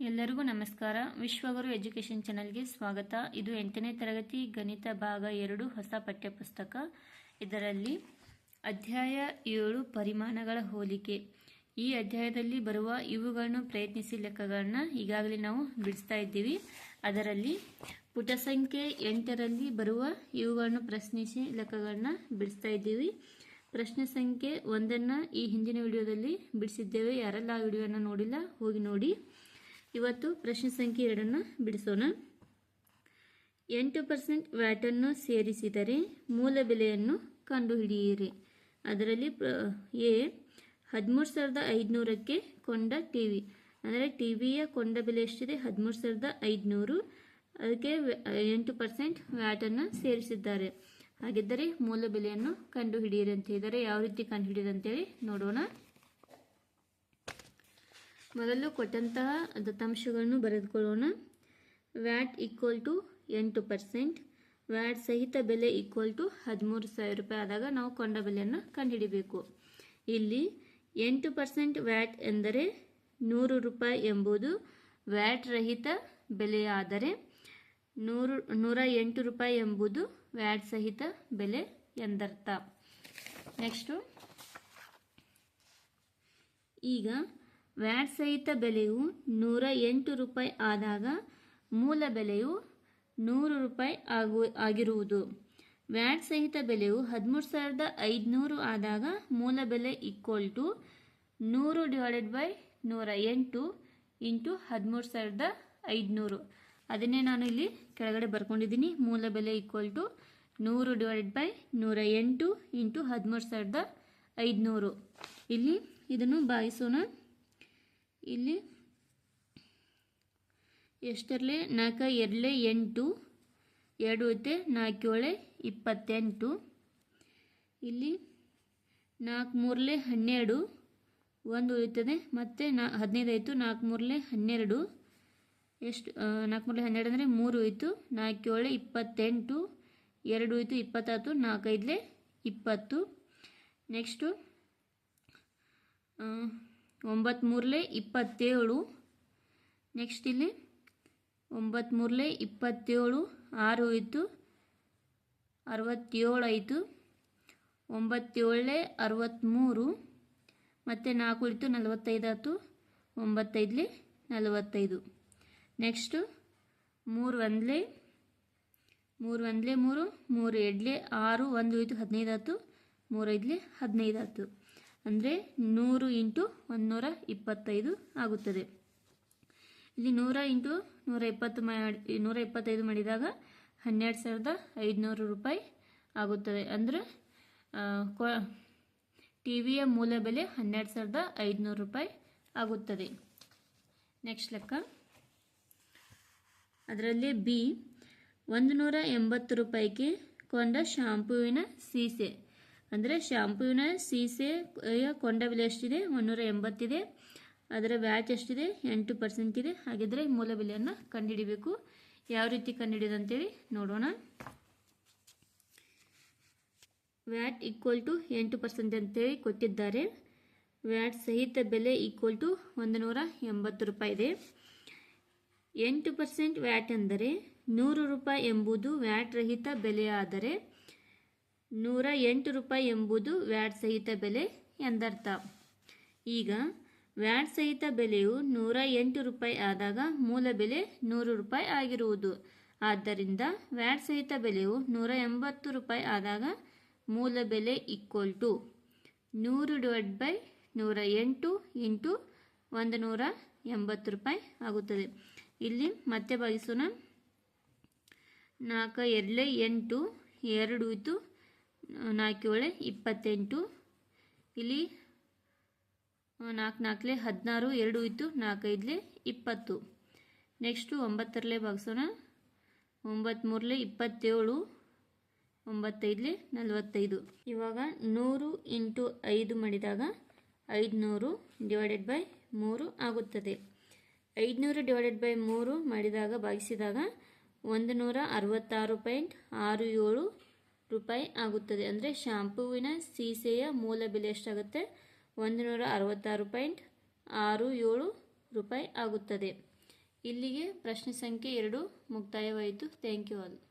ಎಲ್ಲರಿಗೂ ನಮಸ್ಕಾರ. ವಿಶ್ವಗುರು ಎಜುಕೇಷನ್ ಚಾನಲ್ಗೆ ಸ್ವಾಗತ. ಇದು ಎಂಟನೇ ತರಗತಿ ಗಣಿತ ಭಾಗ ಎರಡು ಹೊಸ ಪಠ್ಯಪುಸ್ತಕ. ಇದರಲ್ಲಿ ಅಧ್ಯಾಯ ಏಳು ಪರಿಮಾಣಗಳ ಹೋಲಿಕೆ. ಈ ಅಧ್ಯಾಯದಲ್ಲಿ ಬರುವ ಇವುಗಳನ್ನು ಪ್ರಯತ್ನಿಸಿ ಲೆಕ್ಕಗಳನ್ನ ಈಗಾಗಲೇ ನಾವು ಬಿಡಿಸ್ತಾ ಇದ್ದೀವಿ. ಅದರಲ್ಲಿ ಪುಟ ಸಂಖ್ಯೆ ಎಂಟರಲ್ಲಿ ಬರುವ ಇವುಗಳನ್ನು ಪ್ರಶ್ನಿಸಿ ಲೆಕ್ಕಗಳನ್ನ ಬಿಡಿಸ್ತಾ ಇದ್ದೀವಿ. ಪ್ರಶ್ನೆ ಸಂಖ್ಯೆ ಒಂದನ್ನು ಈ ಹಿಂದಿನ ವಿಡಿಯೋದಲ್ಲಿ ಬಿಡಿಸಿದ್ದೇವೆ. ಯಾರೆಲ್ಲ ಆ ವಿಡಿಯೋನ ನೋಡಿಲ್ಲ, ಹೋಗಿ ನೋಡಿ. ಇವತ್ತು ಪ್ರಶ್ನೆ ಸಂಖ್ಯೆ ಎರಡನ್ನು ಬಿಡಿಸೋಣ. ಎಂಟು ಪರ್ಸೆಂಟ್ ವ್ಯಾಟನ್ನು ಸೇರಿಸಿದರೆ ಮೂಲ ಬೆಲೆಯನ್ನು ಕಂಡುಹಿಡಿಯಿರಿ. ಅದರಲ್ಲಿ ಎ, ಹದಿಮೂರು ಸಾವಿರದ ಐದುನೂರಕ್ಕೆ ಕೊಂಡ ಟಿ ವಿ ಅಂದರೆ ಟಿ ವಿಯ ಕೊಂಡ ಬೆಲೆ ಎಷ್ಟಿದೆ? ಹದಿಮೂರು ಸಾವಿರದ ಐದುನೂರು. ಅದಕ್ಕೆ ಎಂಟು ಪರ್ಸೆಂಟ್ ವ್ಯಾಟನ್ನು ಸೇರಿಸಿದ್ದಾರೆ. ಹಾಗಿದ್ದರೆ ಮೂಲ ಬೆಲೆಯನ್ನು ಕಂಡುಹಿಡಿಯಿರಿ ಅಂತ ಹೇಳಿದರೆ ಯಾವ ರೀತಿ ಕಂಡುಹಿಡಿಯೋದು ಅಂತೇಳಿ ನೋಡೋಣ. ಮೊದಲು ಕೊಟ್ಟಂತಹ ದತ್ತಾಂಶಗಳನ್ನು ಬರೆದುಕೊಳ್ಳೋಣ. ವ್ಯಾಟ್ ಈಕ್ವಲ್ ಟು ಎಂಟು ಪರ್ಸೆಂಟ್. ವ್ಯಾಟ್ ಸಹಿತ ಬೆಲೆ ಈಕ್ವಲ್ ಟು ಹದಿಮೂರು ಸಾವಿರ ರೂಪಾಯಿ ಆದಾಗ ನಾವು ಕೊಂಡ ಬೆಲೆಯನ್ನು ಕಂಡುಹಿಡಿಬೇಕು. ಇಲ್ಲಿ ಎಂಟು ಪರ್ಸೆಂಟ್ ವ್ಯಾಟ್ ಎಂದರೆ ನೂರು ರೂಪಾಯಿ ಎಂಬುದು ವ್ಯಾಟ್ ರಹಿತ ಬೆಲೆಯಾದರೆ ನೂರು, ನೂರ ಎಂಟು ರೂಪಾಯಿ ಎಂಬುದು ವ್ಯಾಟ್ ಸಹಿತ ಬೆಲೆ ಎಂದರ್ಥ. ನೆಕ್ಸ್ಟು ಈಗ ವ್ಯಾಟ್ ಸಹಿತ ಬೆಲೆಯು ನೂರ ಎಂಟು ರೂಪಾಯಿ ಆದಾಗ ಮೂಲ ಬೆಲೆಯು ನೂರು ರೂಪಾಯಿ ಆಗು, ಆಗಿರುವುದು. ವ್ಯಾಟ್ ಸಹಿತ ಬೆಲೆಯು ಹದಿಮೂರು ಸಾವಿರದ ಐದುನೂರು ಆದಾಗ ಮೂಲ ಬೆಲೆ ಈಕ್ವಲ್ ಟು ನೂರು ಡಿವೈಡೆಡ್ ಬೈ ನೂರ ಎಂಟು ಇಂಟು ಹದಿಮೂರು ಸಾವಿರದ ಐದುನೂರು. ಅದನ್ನೇ ನಾನು ಇಲ್ಲಿ ಕೆಳಗಡೆ ಬರ್ಕೊಂಡಿದ್ದೀನಿ. ಮೂಲ ಬೆಲೆ ಈಕ್ವಲ್ ಟು ನೂರು ಡಿವೈಡೆಡ್ ಬೈ ನೂರ ಎಂಟು ಇಂಟು ಹದಿಮೂರು ಸಾವಿರದ ಐದುನೂರು. ಇಲ್ಲಿ ಇದನ್ನು ಭಾಗಿಸೋಣ. ಇಲ್ಲಿ ಎಷ್ಟರಲೆ? ನಾಲ್ಕು ಎರಡು ಎಂಟು, ಎರಡು ಐತೆ ನಾಲ್ಕೇಳೆ ಇಪ್ಪತ್ತೆಂಟು. ಇಲ್ಲಿ ನಾಲ್ಕು ಮೂರಲೆ ಹನ್ನೆರಡು, ಒಂದು ಉಳಿತದೆ. ಮತ್ತು ನಾ ಹದಿನೈದು ಆಯಿತು, ನಾಲ್ಕು ಮೂರಲೆ ಹನ್ನೆರಡು. ಎಷ್ಟು ನಾಲ್ಕು ಮೂರಲೆ ಹನ್ನೆರಡು ಅಂದರೆ ಮೂರು ಹೋಯಿತು ನಾಲ್ಕು ಏಳು ಇಪ್ಪತ್ತೆಂಟು, ಎರಡು ಹೋಯಿತು ಇಪ್ಪತ್ತಾಯ್ತು ನಾಲ್ಕೈದಲೆ ಇಪ್ಪತ್ತು. ನೆಕ್ಸ್ಟು ಒಂಬತ್ತು ಮೂರಲೆ ಇಪ್ಪತ್ತೇಳು. ನೆಕ್ಸ್ಟ್ ಇಲ್ಲಿ. ಒಂಬತ್ತ್ಮೂರಲೆ ಇಪ್ಪತ್ತೇಳು, ಆರು ಇತ್ತು ಅರವತ್ತೇಳು ಆಯಿತು ಒಂಬತ್ತೇಳಲೆ ಅರವತ್ತ್ಮೂರು ಮತ್ತು ನಾಲ್ಕು ಇತ್ತು ನಲವತ್ತೈದು ಆಯ್ತು, ಒಂಬತ್ತೈದಲೆ ನಲವತ್ತೈದು. ನೆಕ್ಸ್ಟು ಮೂರು ಒಂದಲೆ ಮೂರು ಒಂದಲೆ ಮೂರು ಮೂರು ಎರಡಲೆ ಆರು, ಒಂದು ಹೋಯ್ತು ಹದಿನೈದು ಆಯ್ತು, ಮೂರೈದಲೇ ಹದಿನೈದು ಆಯ್ತು. ಅಂದರೆ ನೂರು ಇಂಟು ಒಂದುನೂರ ಇಪ್ಪತ್ತೈದು ಆಗುತ್ತದೆ. ಇಲ್ಲಿ ನೂರ ಇಂಟು ನೂರ ಇಪ್ಪತ್ತು ಮಾಡಿ ನೂರ ಇಪ್ಪತ್ತೈದು ಮಾಡಿದಾಗ ಹನ್ನೆರಡು ಸಾವಿರದ ಐದುನೂರು ರೂಪಾಯಿ ಆಗುತ್ತದೆ. ಅಂದರೆ ಟಿ ವಿಯ ಮೂಲ ಬೆಲೆ ಹನ್ನೆರಡು ಸಾವಿರದ ಐದುನೂರು ರೂಪಾಯಿ ಆಗುತ್ತದೆ. ನೆಕ್ಸ್ಟ್ ಲೆಕ್ಕ. ಅದರಲ್ಲಿ ಬಿ, ಒಂದು ನೂರ ಎಂಬತ್ತು ರೂಪಾಯಿಗೆ ಕೊಂಡ ಶಾಂಪುವಿನ ಸೀಸೆ. ಅಂದರೆ ಶಾಂಪೂನ ಸೀಸೆ ಕೊಂಡ ಬೆಲೆ ಎಷ್ಟಿದೆ? ಒಂದೂರ ಎಂಬತ್ತಿದೆ ಅದರ ವ್ಯಾಟ್ ಎಷ್ಟಿದೆ? ಎಂಟು ಪರ್ಸೆಂಟ್ ಇದೆ. ಹಾಗಿದ್ರೆ ಮೂಲ ಬೆಲೆಯನ್ನು ಕಂಡುಹಿಡಿಬೇಕು. ಯಾವ ರೀತಿ ಕಂಡುಹಿಡಿಯೋದು ಅಂತೇಳಿ ನೋಡೋಣ. ವ್ಯಾಟ್ ಈಕ್ವಲ್ ಟು ಎಂಟು ಪರ್ಸೆಂಟ್ ಅಂತೇಳಿ ಕೊಟ್ಟಿದ್ದಾರೆ. ವ್ಯಾಟ್ ಸಹಿತ ಬೆಲೆ ಈಕ್ವಲ್ ಟು ಒಂದು ನೂರ ಎಂಬತ್ತು ರೂಪಾಯಿ ಇದೆ. ಎಂಟು ಪರ್ಸೆಂಟ್ ವ್ಯಾಟ್ ಅಂದರೆ ನೂರು ರೂಪಾಯಿ ಎಂಬುದು ವ್ಯಾಟ್ ರಹಿತ ಬೆಲೆಯಾದರೆ ನೂರ ಎಂಟು ರೂಪಾಯಿ ಎಂಬುದು ವ್ಯಾಟ್ ಸಹಿತ ಬೆಲೆ ಎಂದರ್ಥ. ಈಗ ವ್ಯಾಟ್ ಸಹಿತ ಬೆಲೆಯು ನೂರ ಎಂಟು ರೂಪಾಯಿ ಆದಾಗ ಮೂಲ ಬೆಲೆ ನೂರು ರೂಪಾಯಿ ಆಗಿರುವುದು. ಆದ್ದರಿಂದ ವ್ಯಾಟ್ ಸಹಿತ ಬೆಲೆಯು ನೂರ ಎಂಬತ್ತು ರೂಪಾಯಿ ಆದಾಗ ಮೂಲ ಬೆಲೆ ಈಕ್ವಲ್ ಟು ನೂರು ಡಿವೈಡ್ ಬೈ ನೂರ ಎಂಟು ಇಂಟು ಒಂದು ನೂರ ಎಂಬತ್ತು ರೂಪಾಯಿ ಆಗುತ್ತದೆ. ಇಲ್ಲಿ ಮತ್ತೆ ಭಾಗಿಸೋಣ. ನಾಲ್ಕು ಎರಡು ಎಂಟು, ಎರಡು ಇತ್ತು ನಾಲ್ಕು ಏಳೆ, ಇಪ್ಪತ್ತೆಂಟು. ಇಲ್ಲಿ ನಾಲ್ಕು ನಾಲ್ಕಲೆ, ಹದಿನಾರು, ಎರಡು ಇತ್ತು ನಾಲ್ಕೈದಲೆ ಇಪ್ಪತ್ತು. ನೆಕ್ಸ್ಟು ಒಂಬತ್ತರಲೆ ಭಾಗಿಸೋಣ. ಒಂಬತ್ತ್ಮೂರಲೆ ಇಪ್ಪತ್ತೇಳು. ಒಂಬತ್ತೈದಲೆ, ನಲವತ್ತೈದು. ಇವಾಗ ನೂರು ಇಂಟು ಐದು ಮಾಡಿದಾಗ ಐದುನೂರು ಡಿವೈಡೆಡ್ ಬೈ ಮೂರು ಆಗುತ್ತದೆ. ಐದುನೂರು ಡಿವೈಡೆಡ್ ಬೈ ಮೂರು ಮಾಡಿದಾಗ ಭಾಗಿಸಿದಾಗ ಒಂದು ನೂರ ಅರವತ್ತಾರು ಪಾಯಿಂಟ್ ಆರು ಏಳು ರೂಪಾಯಿ ಆಗುತ್ತದೆ. ಅಂದರೆ ಶಾಂಪೂವಿನ ಸೀಸೆಯ ಮೂಲ ಬೆಲೆ ಎಷ್ಟಾಗುತ್ತೆ? ಒಂದು ನೂರ ಅರವತ್ತಾರು ಪಾಯಿಂಟ್ ಆರು ಏಳು ರೂಪಾಯಿ ಆಗುತ್ತದೆ. ಇಲ್ಲಿಗೆ ಪ್ರಶ್ನೆ ಸಂಖ್ಯೆ ಎರಡು ಮುಕ್ತಾಯವಾಯಿತು. Thank you all.